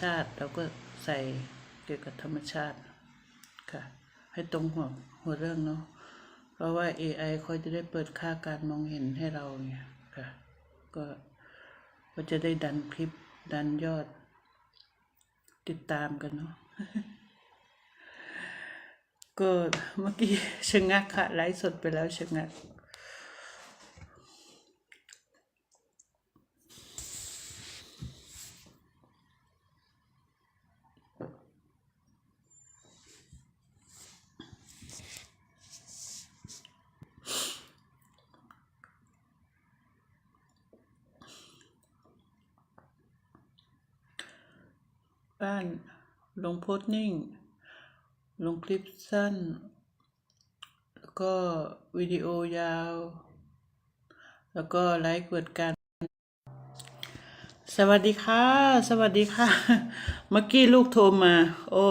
ชาติเราก็ใส่เกี่ยวกับธรรมชาติค่ะ ให้ตรงหัวหัวเรื่องเนาะเพราะว่า AI เขาจะได้เปิดค่าการมองเห็นให้เราเนี่ยค่ะ ก็ก็จะได้ดันคลิปดันยอด ติดตามกันเนาะก็เมื่อกี้ชะงักค่ะไลฟ์สดไปแล้วชะงัก บ้าน ลงโพสต์นิ่ง ลงคลิปสั้น แล้วก็วิดีโอยาว แล้วก็ไลฟ์เปิดการ สวัสดีค่ะ สวัสดีค่ะ เมื่อกี้ลูกโทรมา โอ้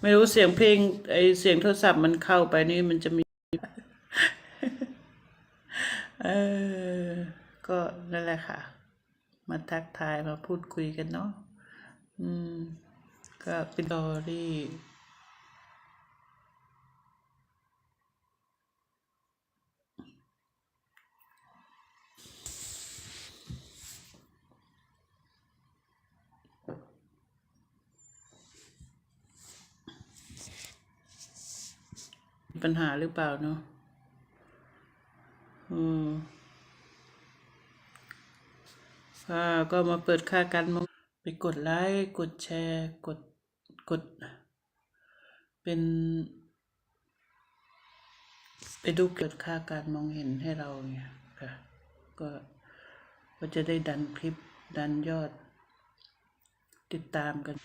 ไม่รู้เสียงเพลงไอเสียงโทรศัพท์มันเข้าไปนี่มันจะมี เออ ก็นั่นแหละค่ะมาทักทายมาพูดคุยกันเนาะ อืมก็เป็นตอรี่ปัญหาหรือเปล่าเนาะอืมค่ะก็มาเปิดค่าการมอง ไปกดไลค์กดแชร์กดกด เป็น ไปดูเกิดค่าการมองเห็นให้เราเนี่ยค่ะก็ก็จะได้ดันคลิปดันยอด ติดตามกัน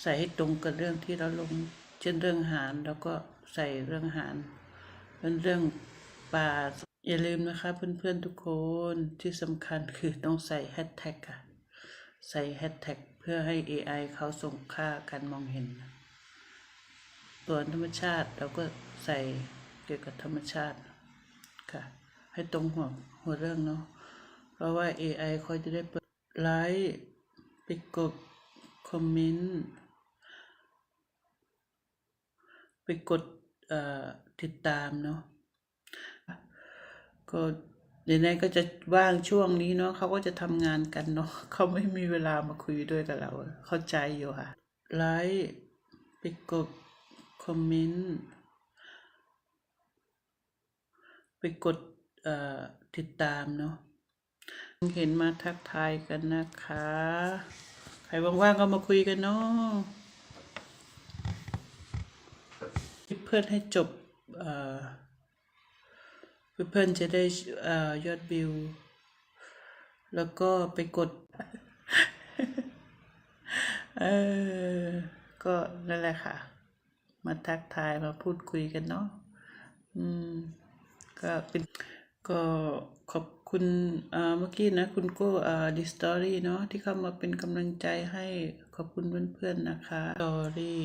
ใส่ให้ตรงกับเรื่องที่เราลง เช่นเรื่องอาหารแล้วก็ใส่เรื่องอาหารเป็นเรื่องป่าอย่าลืมนะคะเพื่อนๆทุกคนที่สำคัญคือต้องใส่แฮชแท็กค่ะ ใส่แฮชแท็กเพื่อให้ AI เขาส่งค่าการมองเห็น ตัวธรรมชาติเราก็ใส่เกี่ยวกับธรรมชาติค่ะ ให้ตรงหัวหัวเรื่องเนาะเพราะว่า AI เขาจะได้ไลค์ไปกดคอมเมนต์ไปกดติดตามเนาะก็ เดี๋ยวนี้ก็จะว่างช่วงนี้เนาะเขาก็จะทำงานกันเนาะเขาไม่มีเวลามาคุยด้วยกับเรา เข้าใจอยู่ค่ะ ไลค์ไปกดคอมเมนต์ไปกดอ่อติดตามเนาะเห็นมาทักทายกันนะคะ ใครว่างๆก็มาคุยกันเนาะเพื่อนให้จบ เพื่อนจะได้อยอดวิว แล้วก็ไปกด เออ ก็นั่นแหละค่ะ มาทักทายมาพูดคุยกันเนาะ อืม ก็เป็นก็ขอบคุณเอ่อเมื่อกี้นะ คุณโก้อ่อดิสตอรี่เนาะที่เข้ามาเป็นกำลังใจให้ขอบคุณเพื่อนๆนะคะสตอรี่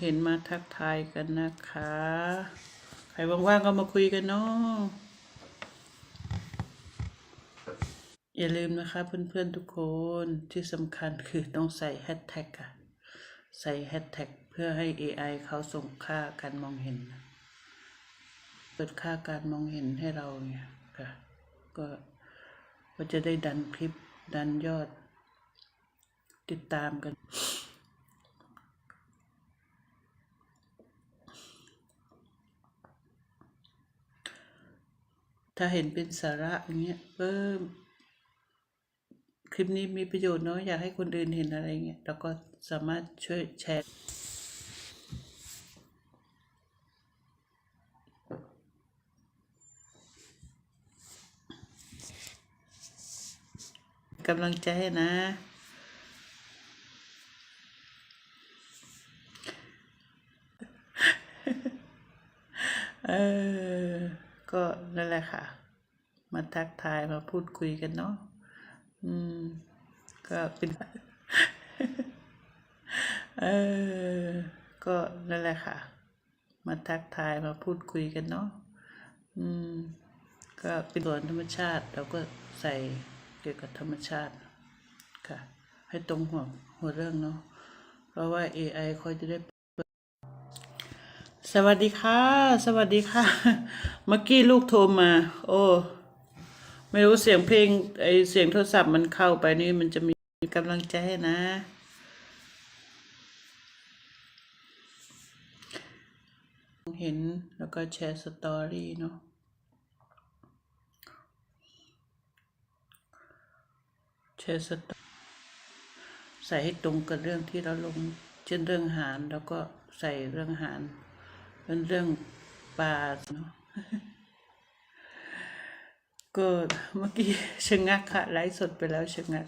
เห็นมาทักทายกันนะคะ ใครว่างๆก็มาคุยกันเนาะอย่าลืมนะคะเพื่อนๆทุกคนที่สำคัญคือต้องใส่แฮชแท็กค่ะ ใส่แฮชแท็กเพื่อให้ AI เขาส่งค่าการมองเห็นเปิดค่าการมองเห็นให้เราเนี่ยค่ะ ก็ก็จะได้ดันคลิปดันยอด ติดตามกัน ถ้าเห็นเป็นสาระอย่างเงี้ยเพิ่ม คลิปนี้มีประโยชน์เนาะอยากให้คนอื่นเห็นอะไรเงี้ยแล้วก็สามารถช่วยแชร์กำลังใจนะ เออ ก็นั่นแหละค่ะ มาทักทายมาพูดคุยกันเนาะอืม ก็เป็นเออก็นั่นแหละค่ะ มาทักทายมาพูดคุยกันเนาะอืม ก็เป็นส่วนธรรมชาติเราก็ใส่เกี่ยวกับธรรมชาติค่ะ ให้ตรงหัวหัวเรื่องเนาะเพราะว่า AI คอยจะได้ สวัสดีค่ะ สวัสดีค่ะ เมื่อกี้ลูกโทรมา โอ้ ไม่รู้เสียงเพลงไอเสียงโทรศัพท์มันเข้าไปนี่มันจะมีกำลังใจให้นะ เห็นแล้วก็แชร์สตอรี่เนาะแชร์สตอใส่ให้ตรงกับเรื่องที่เราลง เช่นเรื่องอาหารแล้วก็ใส่เรื่องอาหาร เป็นเรื่องปลาเนาะก็เมื่อกี้ชะงักค่ะไลฟ์สดไปแล้วชะงัก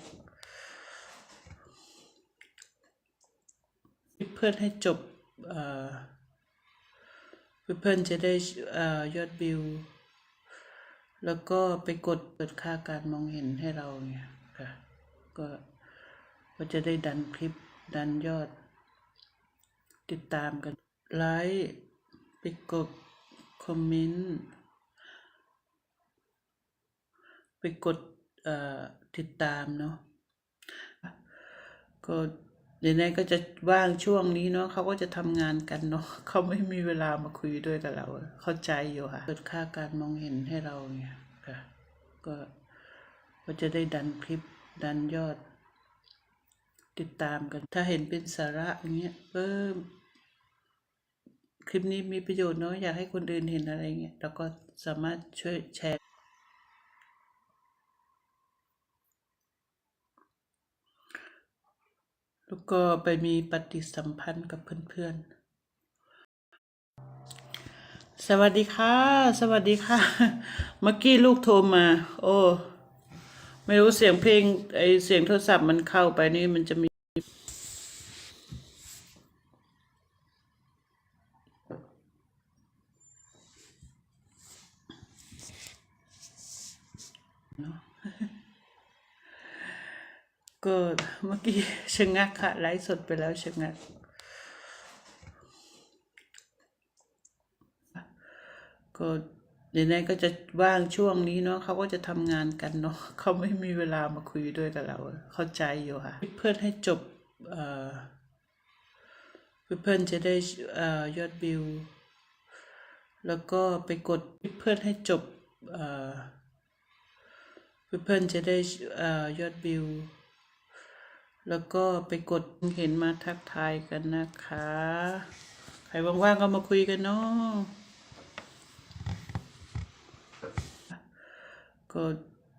เพื่อนให้จบเออเพื่อนจะได้ยอดวิว แล้วก็ไปกดเปิดค่าการมองเห็นให้เราเนี่ยค่ะก็ก็จะได้ดันคลิปดันยอด ติดตามกันไลค์ ไปกดคอมเมนต์ ไปกดติดตามเนาะก็เดี๋ยวนี้ก็จะว่างช่วงนี้เนาะเขาก็จะทำงานกันเนาะเขาไม่มีเวลามาคุยด้วยกับเรา เข้าใจอยู่ค่ะเปิดค่าการมองเห็นให้เราเนี่ยค่ะก็ก็จะได้ดันคลิปดันยอด ติดตามกัน ถ้าเห็นเป็นสาระอย่างเงี้ยเออ คลิปนี้มีประโยชน์เนาะอยากให้คนอื่นเห็นอะไรเงี้ยเราก็สามารถช่วยแชร์ แล้วก็ไปมีปฏิสัมพันธ์กับเพื่อนๆ สวัสดีค่ะ สวัสดีค่ะ เมื่อกี้ลูกโทรมา โอ้ ไม่รู้เสียงเพลงไอเสียงโทรศัพท์มันเข้าไปนี่มันจะมี ก็เมื่อกี้ชะงักค่ะไลฟ์สดไปแล้วชะงักก็เดี๋ยวนี้ก็จะว่างช่วงนี้เนาะเขาก็จะทำงานกันเนาะเขาไม่มีเวลามาคุยด้วยกับเรา เข้าใจอยู่ค่ะ เพื่อนให้จบเอ่อเพื่อนจะได้เอ่อยอดวิว แล้วก็ไปกดเพื่อนให้จบเอ่อ เพื่อนจะได้อยอดวิว แล้วก็ไปกดเห็นมาทักทายกันนะคะ ใครว่างๆก็มาคุยกันเนาะก็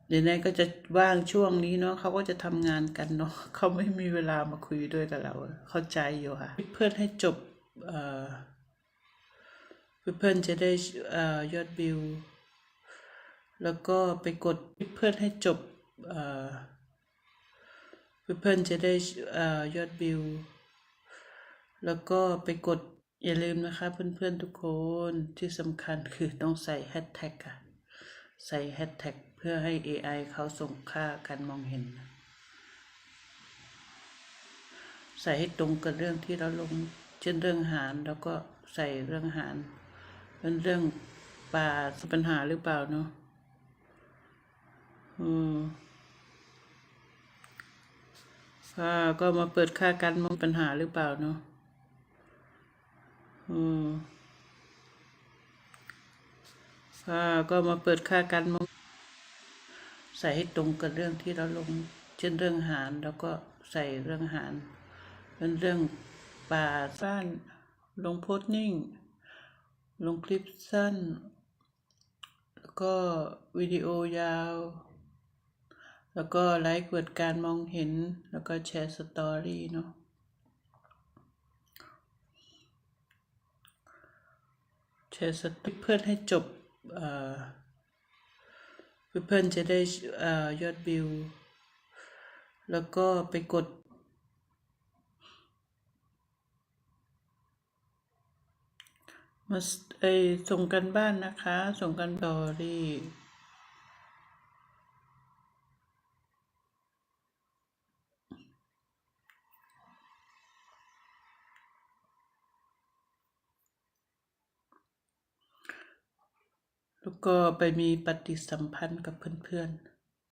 เดี๋ยวนี้ก็จะว่างช่วงนี้เนาะเขาก็จะทำงานกันเนาะเขาไม่มีเวลามาคุยด้วยกับเรา เข้าใจอยู่ค่ะ เพื่อนให้จบเพื่อนจะได้อยอดวิว แล้วก็ไปกดเพื่อนให้จบเพื่อนจะได้อยอดวิว แล้วก็ไปกดอย่าลืมนะคะเพื่อนๆทุกคนที่สำคัญคือต้องใส่แฮชแท็กค่ะใส่แฮชแท็กเพื่อให้ AI เขาส่งค่าการมองเห็น ใส่ให้ตรงกับเรื่องที่เราลง เช่นเรื่องอาหารแล้วก็ใส่เรื่องอาหารเป็นเรื่องปลาปัญหาหรือเปล่าเนาะ ค่ะก็มาเปิดค่าการมองปัญหาหรือเปล่าเนาะอืมค่ะก็มาเปิดค่าการมองใส่ให้ตรงกับเรื่องที่เราลง เช่นเรื่องอาหารแล้วก็ใส่เรื่องอาหารเป็นเรื่องป่าสั้นลงโพสต์นิ่ง ลงคลิปสั้น แล้วก็วิดีโอยาว แล้วก็ไลฟ์เปิดการมองเห็น แล้วก็แชร์สตอรี่เนาะแชร์สตเพื่อนให้จบเพื่อนจะได้ยอดวิว แล้วก็ไปกดมาไอส่งกันบ้านนะคะ ส่งกันตอรี่ แล้วก็ไปมีปฏิสัมพันธ์กับเพื่อนๆ